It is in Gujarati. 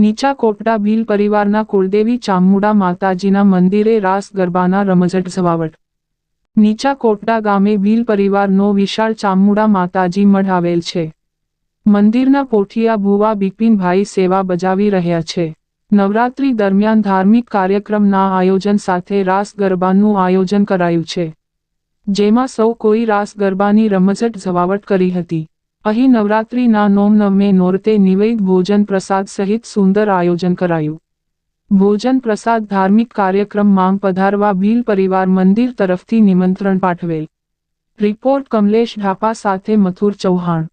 નીચા કોટડા ભીલ પરિવારના કુળદેવી ચામુડા માતાજીના મંદિરે રાસ ગરબાના રમઝટ ઝવાવટ નીચા કોટડા ગામે ભીલ પરિવારનો વિશાળ ચામુડા માતાજી મઢ આવેલ છે. મંદિરના પોઠિયા ભુવા બિપિનભાઈ સેવા બજાવી રહ્યા છે. નવરાત્રી દરમિયાન ધાર્મિક કાર્યક્રમના આયોજન સાથે રાસ ગરબાનું આયોજન કરાયું છે. જેમાં સૌ કોઈ રાસ ગરબાની રમઝટ ઝવાવટ કરી હતી. અહીં નવરાત્રીના નોમ નવમે નોરતે નિવેદ ભોજન પ્રસાદ સહિત સુંદર આયોજન કરાયું. ભોજન પ્રસાદ ધાર્મિક કાર્યક્રમ માંગ પધારવા ભીલ પરિવાર મંદિર તરફથી નિમંત્રણ પાઠવેલ. રિપોર્ટ કમલેશ ઢાપા સાથે મથુર ચૌહાણ.